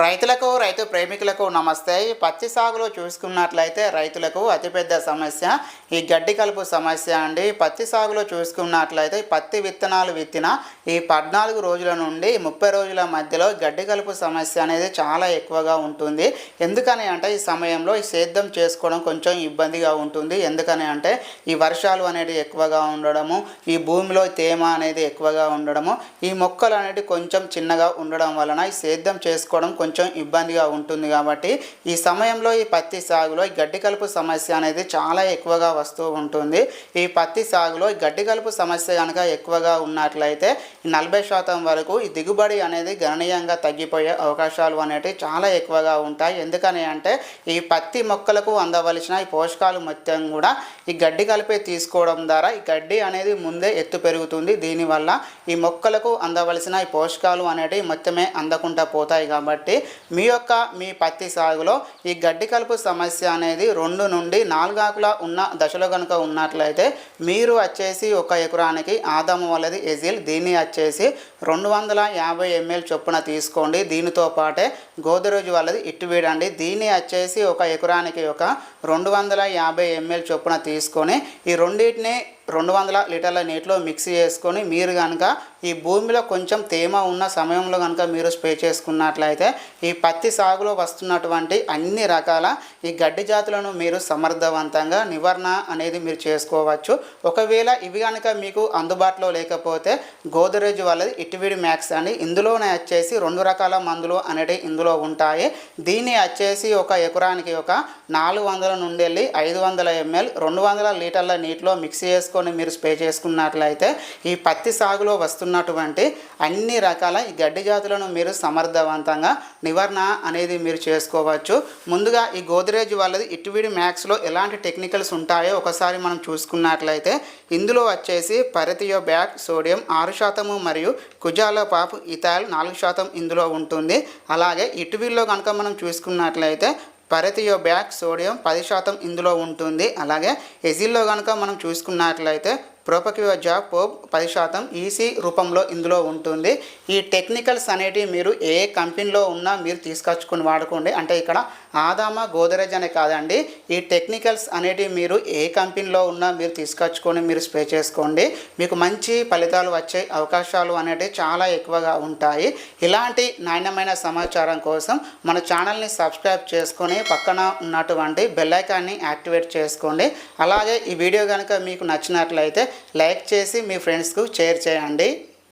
రైతులకు రైతు ప్రేమికులకు నమస్తే. ఈ పత్తి సాగులో చూసుకున్నట్లయితే రైతులకు అతిపెద్ద సమస్య ఈ గడ్డి కలుపు సమస్య అండి. పత్తి సాగులో చూసుకున్నట్లయితే పత్తి విత్తనాలు విత్తిన ఈ పద్నాలుగు రోజుల నుండి ముప్పై రోజుల మధ్యలో గడ్డి కలుపు సమస్య అనేది చాలా ఎక్కువగా ఉంటుంది. ఎందుకని అంటే ఈ సమయంలో ఈ సేద్యం చేసుకోవడం కొంచెం ఇబ్బందిగా ఉంటుంది. ఎందుకని అంటే ఈ వర్షాలు అనేది ఎక్కువగా ఉండడము ఈ భూమిలో తేమ అనేది ఎక్కువగా ఉండడము ఈ మొక్కలు అనేవి కొంచెం చిన్నగా ఉండడం వలన ఈ సేద్యం చేసుకోవడం కొంచెం ఇబ్బందిగా ఉంటుంది కాబట్టి ఈ సమయంలో ఈ పత్తి సాగులో ఈ గడ్డి కలుపు సమస్య అనేది చాలా ఎక్కువగా వస్తూ ఉంటుంది. ఈ పత్తి సాగులో గడ్డి కలుపు సమస్య కనుక ఎక్కువగా ఉన్నట్లయితే నలభై శాతం వరకు ఈ దిగుబడి అనేది గణనీయంగా తగ్గిపోయే అవకాశాలు అనేటివి చాలా ఎక్కువగా ఉంటాయి. ఎందుకని అంటే ఈ పత్తి మొక్కలకు అందవలసిన ఈ పోషకాలు మొత్తం కూడా ఈ గడ్డి కలిపే తీసుకోవడం ద్వారా ఈ గడ్డి అనేది ముందే ఎత్తు పెరుగుతుంది. దీనివల్ల ఈ మొక్కలకు అందవలసిన ఈ పోషకాలు అనేటివి మొత్తమే అందకుండా పోతాయి కాబట్టి మీ యొక్క మీ పత్తి సాగులో ఈ గడ్డి కలుపు సమస్య అనేది రెండు నుండి నాలుగాకుల ఉన్న దశలో కనుక ఉన్నట్లయితే మీరు వచ్చేసి ఒక ఎకరానికి ఆదాము వలది ఎజిల్ దీన్ని వచ్చేసి రెండు వందల యాభై ఎంఎల్ చొప్పున తీసుకోండి. దీనితో పాటే గోదరోజు వాళ్ళది ఇట్టు వీడండి. దీన్ని వచ్చేసి ఒక ఎకరానికి ఒక రెండు వందల యాభై ఎంఎల్ చొప్పున తీసుకొని ఈ రెండింటిని రెండు వందల లీటర్ల నీటిలో మిక్స్ చేసుకొని మీరు కనుక ఈ భూమిలో కొంచెం తేమ ఉన్న సమయంలో కనుక మీరు స్ప్రే చేసుకున్నట్లయితే ఈ పత్తి సాగులో వస్తున్నటువంటి అన్ని రకాల ఈ గడ్డి జాతులను మీరు సమర్థవంతంగా నివారణ అనేది మీరు చేసుకోవచ్చు. ఒకవేళ ఇవి కనుక మీకు అందుబాటులో లేకపోతే గోదరేజ్ వాళ్ళది ఇటువిడి మ్యాక్స్ అని ఇందులోనే వచ్చేసి రెండు రకాల మందులు అనేవి ఇందులో ఉంటాయి. దీన్ని వచ్చేసి ఒక ఎకరానికి ఒక నాలుగు వందల నుండి వెళ్ళి ఐదు వందల ఎంఎల్ రెండు వందల లీటర్ల నీటిలో మిక్స్ చేసుకొని మీరు స్ప్రే చేసుకున్నట్లయితే ఈ పత్తి సాగులో వస్తున్నటువంటి అన్ని రకాల ఈ గడ్డి జాతులను మీరు సమర్థవంతంగా నివారణ అనేది మీరు చేసుకోవచ్చు. ముందుగా ఈ గోద్రేజ్ వాళ్ళది ఇటువిడి మ్యాక్స్లో ఎలాంటి టెక్నికల్స్ ఉంటాయో ఒకసారి మనం చూసుకున్నట్లయితే ఇందులో వచ్చేసి పరిథియో బ్యాక్ సోడియం ఆరు శాతము మరియు కుజాలో పాపు ఇథాల్ నాలుగు శాతం ఇందులో ఉంటుంది. అలాగే ఇటువిల్లో కనుక మనం చూసుకున్నట్లయితే పరెథియోబ్యాక్ సోడియం పది శాతం ఇందులో ఉంటుంది. అలాగే ఎజిల్లో కనుక మనం చూసుకున్నట్లయితే ప్రోపక్యూ జాబ్ పోప్ పది శాతం ఈసీ రూపంలో ఇందులో ఉంటుంది. ఈ టెక్నికల్స్ అనేటివి మీరు ఏ కంపెనీలో ఉన్నా మీరు తీసుకొచ్చుకొని వాడుకోండి. అంటే ఇక్కడ ఆదామ గోదరేజ్ అనే కాదండి. ఈ టెక్నికల్స్ అనేటివి మీరు ఏ కంపెనీలో ఉన్నా మీరు తీసుకొచ్చుకొని మీరు స్ప్రే చేసుకోండి. మీకు మంచి ఫలితాలు వచ్చే అవకాశాలు అనేటివి చాలా ఎక్కువగా ఉంటాయి. ఇలాంటి నాణ్యమైన సమాచారం కోసం మన ఛానల్ని సబ్స్క్రైబ్ చేసుకొని పక్కన ఉన్నటువంటి బెల్లైకాన్ని యాక్టివేట్ చేసుకోండి. అలాగే ఈ వీడియో కనుక మీకు నచ్చినట్లయితే లైక్ చేసి మీ ఫ్రెండ్స్కు షేర్ చేయండి.